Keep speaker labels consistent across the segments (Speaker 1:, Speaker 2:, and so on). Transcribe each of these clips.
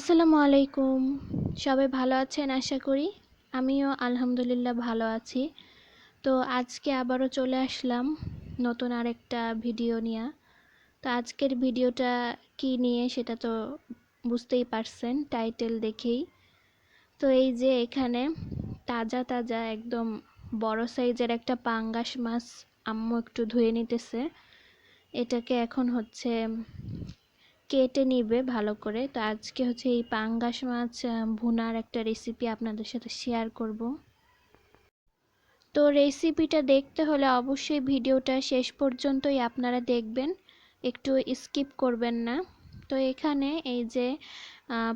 Speaker 1: আসসালামু আলাইকুম। সবাই ভালো আছেন? আশা করি। আমিও আলহামদুলিল্লাহ ভালো আছি। তো আজকে আবারও চলে আসলাম নতুন আরেকটা ভিডিও নিয়ে। তো আজকের ভিডিওটা কি নিয়ে সেটা তো বুঝতেই পারছেন, টাইটেল দেখেই। তো এই যে এখানে তাজা তাজা একদম বড় সাইজের একটা পাঙ্গাস মাছ আম্মু একটু ধুয়ে নিতেছে। এটাকে এখন হচ্ছে কেটে নিবে ভালো করে। তো আজকে হচ্ছে এই পাঙ্গাস মাছ ভুনার একটা রেসিপি আপনাদের সাথে শেয়ার করব। তো রেসিপিটা দেখতে হলে অবশ্যই ভিডিওটা শেষ পর্যন্তই আপনারা দেখবেন। একটু স্কিপ করবেন না। তো এখানে এই যে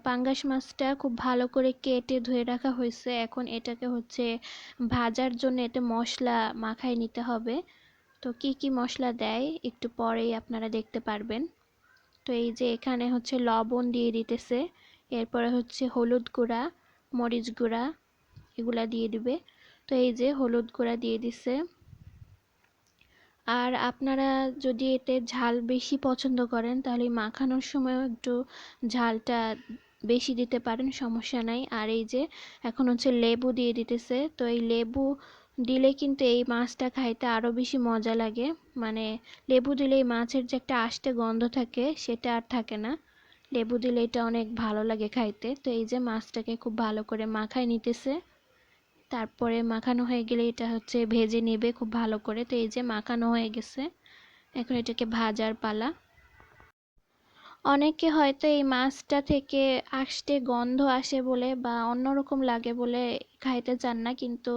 Speaker 1: পাঙ্গাস মাছটা খুব ভালো করে কেটে ধুয়ে রাখা হয়েছে। এখন এটাকে হচ্ছে ভাজার জন্য এতে মশলা মাখায় নিতে হবে। তো কি কি মশলা দেয় একটু পরেই আপনারা দেখতে পারবেন। তো এই যে এখানে হচ্ছে লবণ দিয়ে দিতেছে। এরপরে হচ্ছে হলুদ গুঁড়া, মরিচ গুঁড়া এগুলা দিয়ে দিবে। তো এই যে হলুদ গুঁড়া দিয়ে দিছে। আর আপনারা যদি এতে ঝাল বেশি পছন্দ করেন, তাহলে মাখানোর সময়ও একটু ঝালটা বেশি দিতে পারেন, সমস্যা নাই। আর এই যে এখন হচ্ছে লেবু দিয়ে দিতেছে। তো এই লেবু দিলে কিন্তু এই মাছটা খাইতে আরও বেশি মজা লাগে। মানে লেবু দিলে এই মাছের যে একটা আষ্টে গন্ধ থাকে, সেটা আর থাকে না। লেবু দিলে এটা অনেক ভালো লাগে খাইতে। তো এই যে মাছটাকে খুব ভালো করে মাখায় নিতেছে। তারপরে মাখানো হয়ে গেলে এটা হচ্ছে ভেজে নেবে খুব ভালো করে। তো এই যে মাখানো হয়ে গেছে। এখন এটাকে ভাজার পালা। অনেকে হয়তো এই মাছটা থেকে আষ্টে গন্ধ আসে বলে বা অন্যরকম লাগে বলে খাইতে চান না। কিন্তু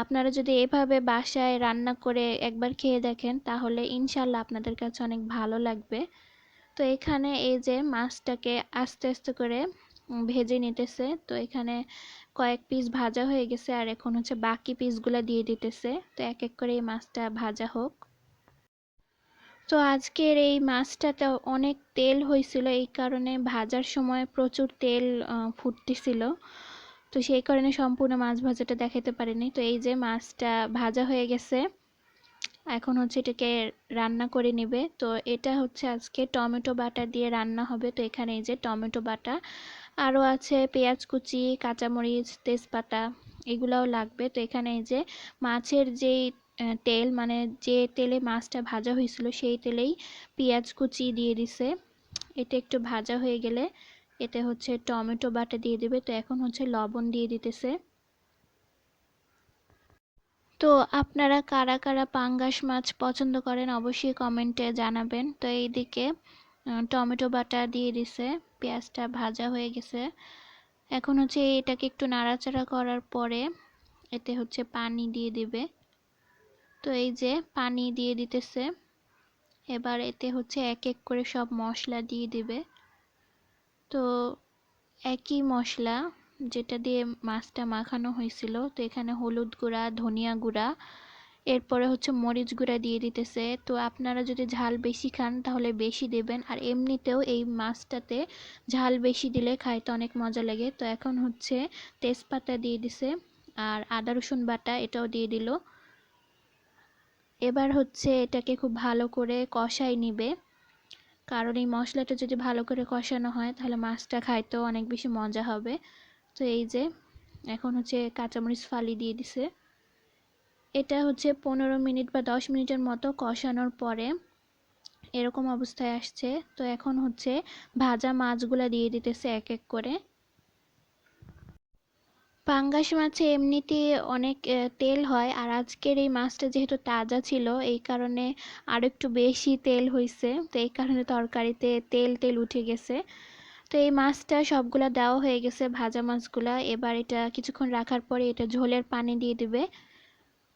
Speaker 1: আপনারা যদি এভাবে বাসায় রান্না করে একবার খেয়ে দেখেন, তাহলে ইনশাল্লাহ আপনাদের কাছে অনেক ভালো লাগবে। তো এখানে এই যে মাছটাকে আস্তে আস্তে করে ভেজে নিতেছে। তো এখানে কয়েক পিস ভাজা হয়ে গেছে আর এখন হচ্ছে বাকি পিসগুলো দিয়ে দিতেছে। তো এক এক করে এই মাছটা ভাজা হোক। তো আজকের এই মাছটাতে অনেক তেল হয়েছিল, এই কারণে ভাজার সময় প্রচুর তেল ফুটতেছিল। তো সেই কারণে সম্পূর্ণ মাছ ভাজাটা দেখাতে পারিনি। তো এই যে মাছটা ভাজা হয়ে গেছে, এখন হচ্ছে এটাকে রান্না করে নেবে। তো এটা হচ্ছে আজকে টমেটো বাটা দিয়ে রান্না হবে। তো এখানে এই যে টমেটো বাটা, আরও আছে পেঁয়াজ কুচি, কাঁচামরিচ, তেজপাতা, এগুলাও লাগবে। তো এখানে এই যে মাছের যেই তেল মানে যে তেলে মাছটা ভাজা হয়েছিল সেই তেলেই পেঁয়াজ কুচি দিয়ে দিছে। এটা একটু ভাজা হয়ে গেলে এতে হচ্ছে টমেটো বাটা দিয়ে দেবে। তো এখন হচ্ছে লবণ দিয়ে দিতেছে। তো আপনারা কারা কারা পাঙ্গাস মাছ পছন্দ করেন অবশ্যই কমেন্টে জানাবেন। তো এইদিকে টমেটো বাটা দিয়ে দিছে, পেঁয়াজটা ভাজা হয়ে গেছে। এখন হচ্ছে এটাকে একটু নাড়াচাড়া করার পরে এতে হচ্ছে পানি দিয়ে দিবে। তো এই যে পানি দিয়ে দিতেছে। এবার এতে হচ্ছে এক এক করে সব মশলা দিয়ে দিবে। তো একই মশলা যেটা দিয়ে মাছটা মাখানো হয়েছিল, তো এখানে হলুদ গুঁড়া, ধনিয়া গুঁড়া, এরপরে হচ্ছে মরিচ গুঁড়া দিয়ে দিতেছে। তো আপনারা যদি ঝাল বেশি খান তাহলে বেশি দেবেন। আর এমনিতেও এই মাছটাতে ঝাল বেশি দিলে খাইতে অনেক মজা লাগে। তো এখন হচ্ছে তেজপাতা দিয়ে দিছে, আর আদা রসুন বাটা এটাও দিয়ে দিল। এবার হচ্ছে এটাকে খুব ভালো করে কষাই নিবে। কারণ এই মশলাটা যদি ভালো করে কষানো হয়, তাহলে মাছটা খাইতেও অনেক বেশি মজা হবে। তো এই যে, এখন হচ্ছে কাঁচামরিচ ফালি দিয়ে দিছে। এটা হচ্ছে পনেরো মিনিট বা দশ মিনিটের মতো কষানোর পরে এরকম অবস্থায় আসছে। তো এখন হচ্ছে ভাজা মাছগুলা দিয়ে দিতেছে এক এক করে। পাঙ্গাস মাছে এমনিতে অনেক তেল হয়। আর আজকের এই মাছটা যেহেতু তাজা ছিল, এই কারণে আর একটু বেশি তেল হয়েছে তো এই কারণে তরকারিতে তেল তেল উঠে গেছে। তো এই মাছটা সবগুলা দেওয়া হয়ে গেছে, ভাজা মাছগুলা। এবার এটা কিছুক্ষণ রাখার পরে এটা ঝোলের পানি দিয়ে দিবে।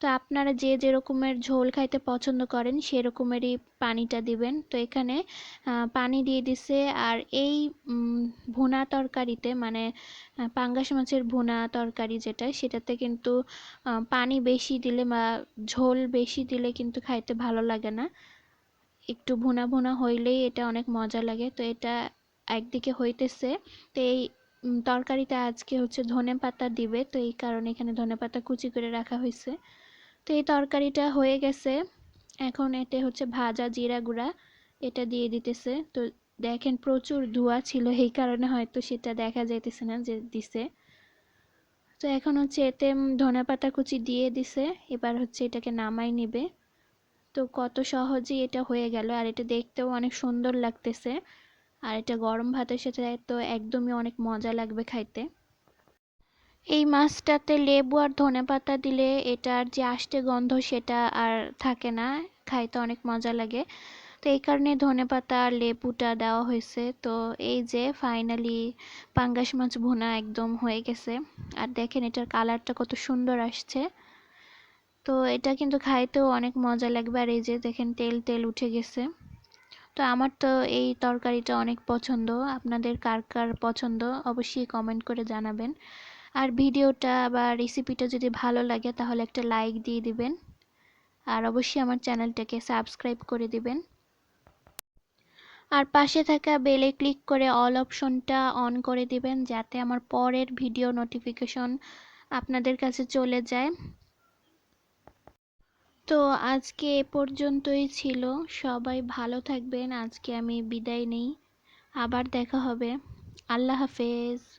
Speaker 1: তো আপনারা যে যেরকমের ঝোল খাইতে পছন্দ করেন, সেরকমেরই পানিটা দিবেন। তো এখানে পানি দিয়ে দিছে। আর এই ভুনা তরকারিতে মানে পাঙ্গাস মাছের ভুনা তরকারি যেটা, সেটাতে কিন্তু পানি বেশি দিলে বা ঝোল বেশি দিলে কিন্তু খাইতে ভালো লাগে না। একটু ভুনা ভুনা হইলেই এটা অনেক মজা লাগে। তো এটা একদিকে হইতেছে। তো এই তরকারিতে আজকে হচ্ছে ধনে পাতা দিবে। তো এই কারণে এখানে ধনে পাতা কুচি করে রাখা হয়েছে তো এই তরকারিটা হয়ে গেছে। এখন এতে হচ্ছে ভাজা জিরা গুঁড়া, এটা দিয়ে দিতেছে। তো দেখেন প্রচুর ধোঁয়া ছিল, এই কারণে হয়তো সেটা দেখা যাইতেছে না যে দিছে। তো এখন হচ্ছে এতে ধনে পাতা কুচি দিয়ে দিছে, এবার হচ্ছে এটাকে নামাই নিবে। তো কত সহজেই এটা হয়ে গেল, আর এটা দেখতেও অনেক সুন্দর লাগতেছে। আর এটা গরম ভাতের সাথে তো একদমই অনেক মজা লাগবে খাইতে। এই মাছটাতে লেবু আর ধনে পাতা দিলে এটার যে আষ্টে গন্ধ সেটা আর থাকে না, খাইতে অনেক মজা লাগে। তো এই কারণে ধনে পাতা আর লেবুটা দেওয়া হয়েছে। তো এই যে ফাইনালি পাঙ্গাস মাছ ভুনা একদম হয়ে গেছে। আর দেখেন এটার কালারটা কত সুন্দর আসছে। তো এটা কিন্তু খাইতেও অনেক মজা লাগবে। আর এই যে দেখেন তেল তেল উঠে গেছে। তো আমার তো এই তরকারিটা অনেক পছন্দ। আপনাদের কার কার পছন্দ অবশ্যই কমেন্ট করে জানাবেন। আর ভিডিওটা বা রেসিপিটা যদি ভালো লাগে, তাহলে একটা লাইক দিয়ে দিবেন। আর অবশ্যই আমার চ্যানেলটাকে সাবস্ক্রাইব করে দিবেন। আর পাশে থাকা বেলে ক্লিক করে অল অপশনটা অন করে দিবেন, যাতে আমার পরের ভিডিও নোটিফিকেশন আপনাদের কাছে চলে যায়। তো আজকে এ পর্যন্তই ছিল। সবাই ভালো থাকবেন। আজকে আমি বিদায় নেই। আবার দেখা হবে। আল্লাহ হাফেজ।